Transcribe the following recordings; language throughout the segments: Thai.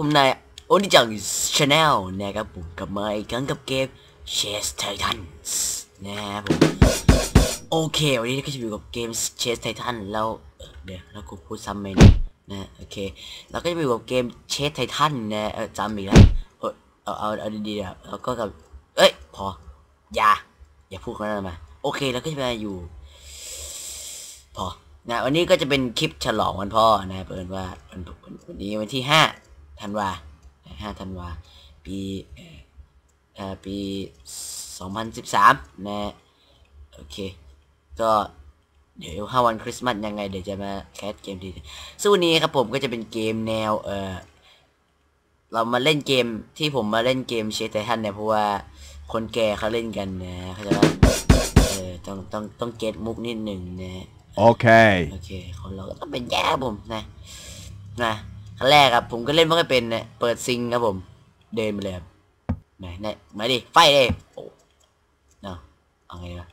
ผมนายโอนิจังชาแนลนะครับผมกลับมาอีกครั้งกับเกม Chess Titans นะครับผมโอเค วันนี้ก็จะอยู่กับเกม Chess Titan แล้วเดี๋ยวแล้วกูพูดซ้ำไหม่นะโอเคเราก็จะอยู่กับเกม Chess Titan นะจำอีกแล้วเออเอาเอาเอาดีๆอะแล้วก็กับเอ้ยพออย่าอย่าพูดกันมาโอเคแล้วก็จะมาอยู่ พอนะวันนี้ก็จะเป็นคลิปฉลองวันพ่อนะเปิดว่าวันวันวันนี้วันที่ห้า ธันวาห้าธันวา ปีเอ่อเอ่อปีสองพันสิบสามนะ โอเค ก็เดี๋ยวห้าวันคริสต์มาสยังไง เดี๋ยวจะมาแคสเกมทีซึ่งวันนี้ครับผมก็จะเป็นเกมแนว เออเรามาเล่นเกมที่ผมมาเล่นเกมเชตไททันเนี่ย เพราะว่าคนแก่เขาเล่นกันนะเขาใจะว่าเออต้องต้องต้องเก็ตมุกนิดหนึ่งนะ Okay. โอเค คนเราก็ต้องเป็นแย่ครับผมนะ นะ ครั้งแรกครับ ผมก็เล่นไม่ค่อยเป็นนะเปิดซิงครับผม เดินไปเลยครับไหนไหนมาดิไฟเลยโอ้เนาะเอาไงดีวะ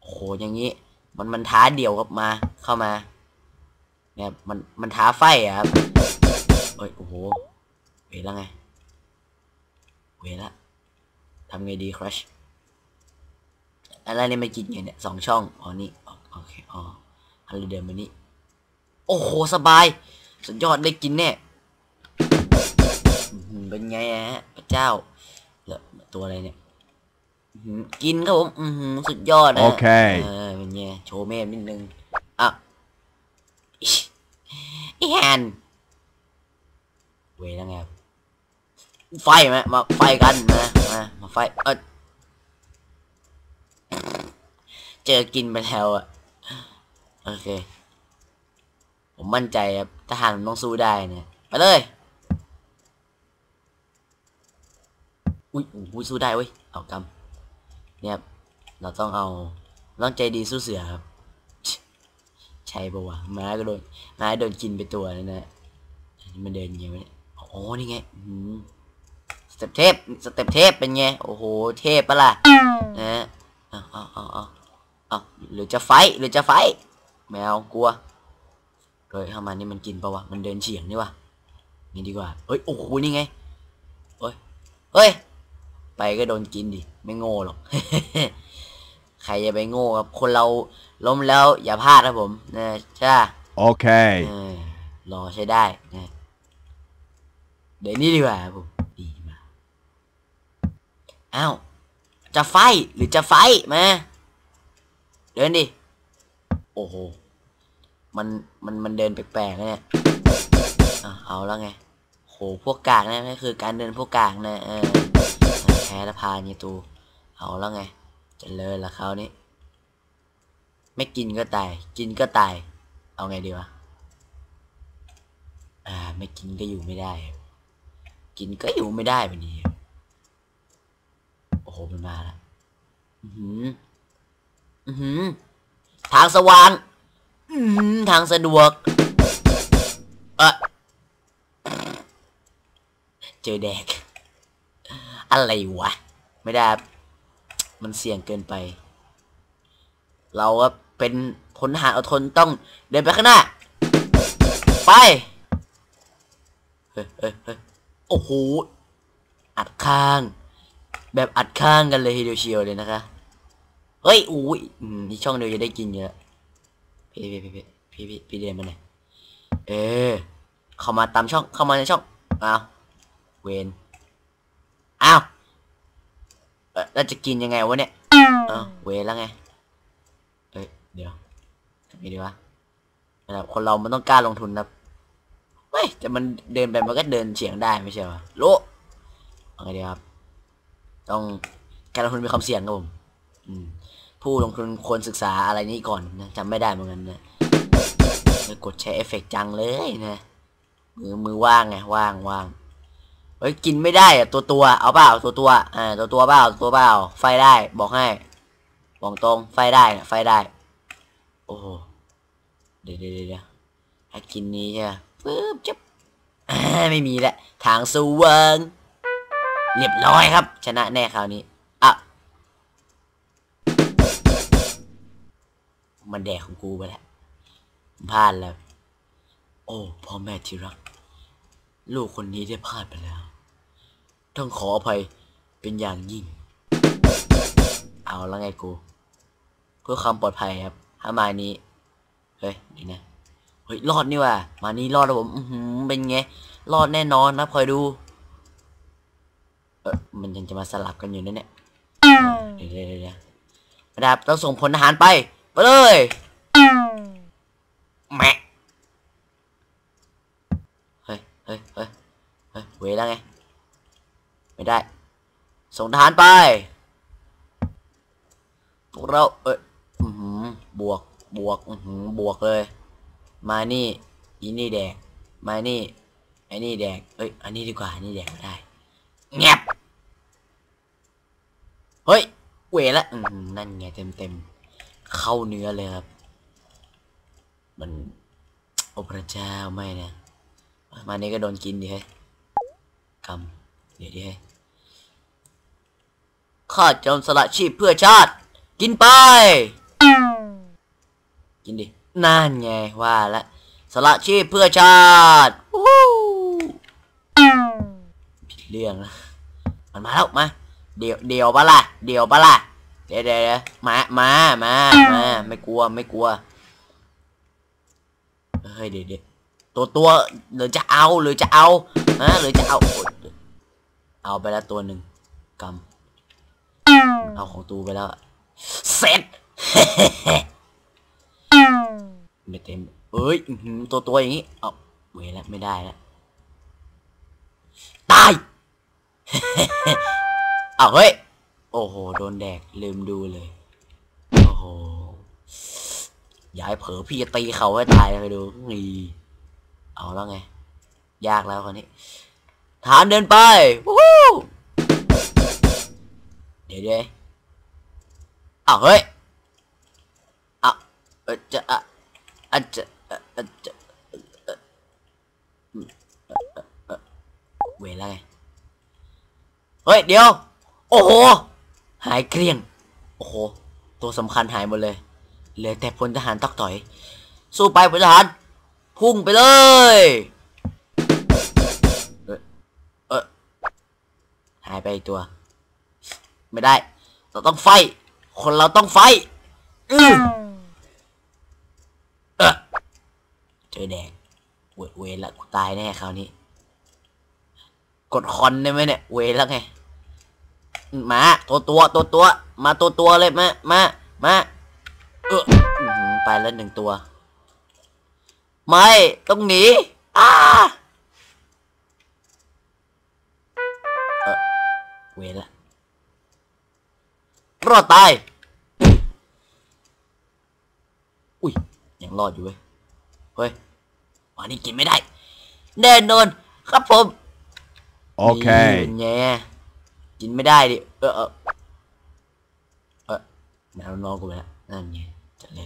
โอ้โหอย่างนี้ มันมันท้าเดี่ยวครับมาเข้ามา เนี่ยมันมันท้าไฟอะครับเอ้ยโอ้โหเวแล้วไง เวละทำไงดีครัชอะไรเนี่ยม่กินไงเนี่ยสองช่องอ๋อนี่โอเคอ๋ออันเลเดินมานี่โอ้โห สบาย สุดยอดได้กินแน่ เป็นไงอะฮะพระเจ้าแล้วตัวอะไรเนี่ยอื้อหือกินครับผมอือหือสุดยอดนะโอเคเออเป็นไงโชว์แม่นิดนึงอะอิ๊ชอีแฮนเวยแล้วไงครับไฟไหมมาไฟกันนะมามาไฟเออเจอกินไปแล้วอะโอเค ผมมั่นใจครับทหารผมต้องสู้ได้เนี่ยไปเลย อุ้ยอุ้ยสู้ได้เว้ย เอากำเนี่ยเราต้องเอาเราต้องใจดีสู้เสือครับ ใช่ปะวะม้าก็โดนม้าโดนกินไปตัวนั่นนะอันนี้มันเดินยังไงวะเนี่ยอ๋อ นี่ไงสเต็ปเทพสเต็ปเทพเป็นไง โอ้โห เทพปะล่ะนะฮะเอาเอาเอาเอาเอาหรือจะไฟหรือจะไฟแมวกลัวเฮ้ยเข้ามานี่มันกินปะวะ มันเดินเฉียงนี่วะนี่ดีกว่าเฮ้ย โอ้โห นี่ไงเฮ้ย เฮ้ย ไปก็โดนกินดิ ไม่โง่หรอก ใครจะไปโง่ครับ คนเราล้มแล้วอย่าพลาดครับผมนะใช่ปะ Okay. เออรอใช้ได้นะเดี๋ยวนี้ดีกว่าครับผมดีมากอ้าวจะไฟหรือจะไฟมาเดินดิ โอ้โห มันมันมันเดินแปลกๆนะเนี่ยอะเอาแล้วไงโหพวกกากนะนี่คือการเดินพวกกากนะเออ แพ้และพาเนี่ยตู เอาแล้วไงเจะเลยละเขานี้ ไม่กินก็ตาย กินก็ตาย เอาไงดีวะ อ่า ไม่กินก็อยู่ไม่ได้ กินก็อยู่ไม่ได้แบบนี้โอ้โห มันมาแล้วอือหือ อือหือ ทางสว่างอือหือ ทางสะดวกเอะเจอแดก อะไรวะ ไม่ได้ มันเสี่ยงเกินไป เราก็เป็นพลทหารอดทนต้องเดินไปข้างหน้า ไป เฮ้ยเฮ้ยเฮ้ยโอ้โห อัดข้าง แบบอัดข้างกันเลยทีเดียวเชียวเลยนะคะ เฮ้ยอุ้ยอืมที่ช่องเดียวจะได้กินเยอะพี่พี่พี่พี่พี่พี่เดินมาหน่อยเออเข้ามาตามช่อง เข้ามาในช่องอ้าวเวน อ้าวเอ่อแล้วจะกินยังไงวะเนี่ยเอ้าวเวแล้วไงเอ้ยเดี๋ยวทำไงดีวะนะครับคนเรามันต้องกล้าลงทุนนะเฮ้ยแต่มันเดินไปมันก็เดินเฉียงได้ไม่ใช่หรอโลเอาไงดีครับ ต้องการลงทุนมีความเสี่ยงครับผมผู้ลงทุนควรศึกษาอะไรนี้ก่อนนะจำไม่ได้เหมือนกันนะกดใช้เอฟเฟกต์จังเลยนะมือมือว่างไงว่างว่าง ฮ้ยกินไม่ได้อะตัวตัวเอาเปล่าตัวตัวอ่าตัวตัวเปล่าตัวเปล่าไฟได้บอกให้บอกตรงไฟได้นะไฟได้โอ้โหเดี๋ยวเดี๋ยวเดี๋ยวให้กินนี้ใช่ไหมปึ๊บจับไม่มีแล้วทางสว่างเรียบร้อยครับ ชนะแน่คราวนี้อะมันแดกของกูไปแล้วพลาดแล้ว โอ้พ่อแม่ที่รัก ลูกคนนี้ได้พลาดไปแล้ว ต้องขออภัยเป็นอย่างยิ่ง เอาแล้วไงกูเพื่อความปลอดภัยครับถ้ามานี้ เฮ้ยเดี๋ยวนะ เฮ้ยรอดนี่ว่ะ มานี้รอดแล้วผม อือหือเป็นไง รอดแน่นอนนะคอยดู เออมันยังจะมาสลับกันอยู่นั่นเนี่ยเดี๋ยวเดี๋ยวเดี๋ยวระดับต้องส่งพลทหารไป ไปเลยแมะเฮ้ย เฮ้ย เฮ้ย เฮ้ย เวแล้วไง ไม่ได้ ส่งทหารไป พวกเรา เอ้ยอือหือบวก บวกบวกเลย มานี่อีนี่แดกมานี่ไอ้นี่แดกเอ้ย อันนี้ดีกว่า อันนี้แดกไม่ได้แงบเฮ้ย เวละนั่นไงเต็มเต็มเข้าเนื้อเลยครับ มัน โอพระเจ้าไม่นะ มานี่ก็โดนกินดิเฮ้ยกำ เดี๋ยวดิข้าจอมสละชีพเพื่อชาติ กินไป กินดิ นั่นไงว่าละ สละชีพเพื่อชาติวู้ผิดเรื่องนะมันมาแล้วมา เดี๋ยวเดี๋ยวปะล่ะ เดี๋ยวปะล่ะเดี๋ยวเดี๋ยวเดี๋ยวมา มา มา มา ไม่กลัว ไม่กลัว เฮ้ยเดี๋ยวเดี๋ยวตัวตัวหรือจะเอาหรือจะเอาฮะหรือจะเอาโอ๊ย เอาไปแล้วตัวหนึ่งกำเอาของตูไปแล้วเสร็จไม่เต็มเอ้ยตัวตัวอย่างงี้เอาเวแล้วไม่ได้แล้วตายเอาเฮ้ยโอ้โหโดนแดกลืมดูเลยโอ้โหย่าให้เผลอพี่จะตีเขาให้ตายเลยดูนี่เอาแล้วไง ยากแล้วคนนี้ ฐานเดินไปวู้เดี๋ยวเดี๋ยวเอาเฮ้ยเอาเอจะอะอะจะอะอะจะเวลาไงเฮ้ย เดี๋ยว โอ้โห หายเกลี้ยง โอ้โห ตัวสำคัญหายหมดเลย เหลือแต่พลทหารตอกต่อย สู้ไปพลทหาร พุ่งไปเลย หายไปตัว ไม่ได้ เราต้องไฟ คนเราต้องไฟอือเจอแดงเวเวละกูตายแน่คราวนี้ กดคอนได้ไหมเนี่ย เวล้วไง มาตัวตัวตัวตัว มาตัวตัวเลยมา มา มาเออไปแล้วหนึ่งตัว ไม่ ต้องหนีอ้า เวรละรอดตาย อุ้ย ยังรอดอยู่เว้ย เฮ้ยวันนี้กินไม่ได้ แน่นอนครับผม Okay. นี่ไงกินไม่ได้ดิ เออเออเออแมวนอนกูไปแล้วนั่นไงเจะเลย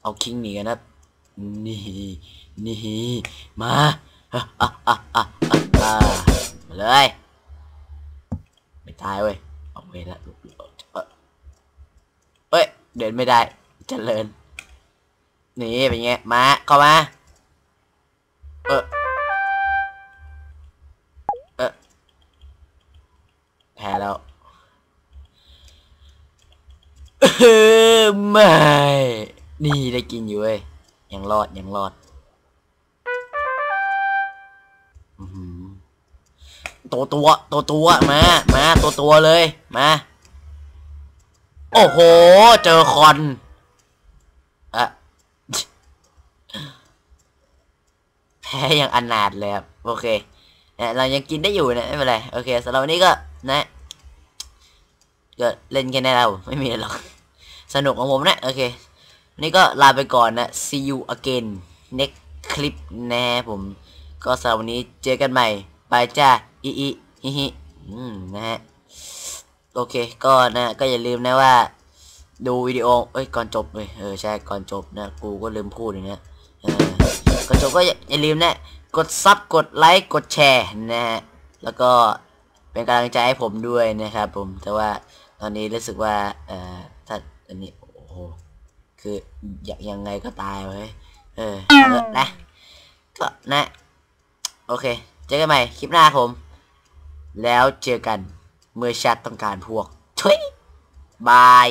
เอาคิงหนีกันนะ นี่นี่มาอะอะอะอะอะอะมาเลย ไม่ตายเว้ยเอาเวละเอ้ย เดินไม่ได้เจริญ นี่เป็นไง มา เข้ามา เออเออแพ้แล้วเออไม่ นี่ได้กินอยู่เว้ย ยังรอด ยังรอด ตัวตัวตัวตัวมามาตัวตัวเลยมาโอ้โห เจอคอนอะแพ้อย่างอนาถเลยครับโอเคเนี่ยเรายังกินได้อยู่นะไม่เป็นไรโอเคสำหรับวันนี้ก็นะก็เล่นแค่นี้เราไม่มีอะไรหรอกสนุกของผมนะ โอเคนนี้ก็ลาไปก่อนนะ see you again next clip นะฮะผม ก็สำหรับวันนี้เจอกันใหม่ บายจ้า อีอีฮิฮิอืมนะฮะโอเคก็นะก็อย่าลืมนะว่า ดูวิดีโอเอ้ยก่อนจบเลยเออใช่ก่อนจบนะกูก็ลืมพูดอย่างเงี้ยเออก่อนจบก็อย่าลืมนะกดซับกดไลค์กดแชร์นะฮะแล้วก็เป็นกำลังใจให้ผมด้วยนะครับผมแต่ว่าตอนนี้รู้สึกว่าเอ่อถ้าอันนี้โอ้โหคืออยากยังไงก็ตายเว้ยเออเอาเถอะนะก็นะ โอเค เจอกันใหม่คลิปหน้าผม แล้วเจอกันเมื่อชาติต้องการพวกทุยบาย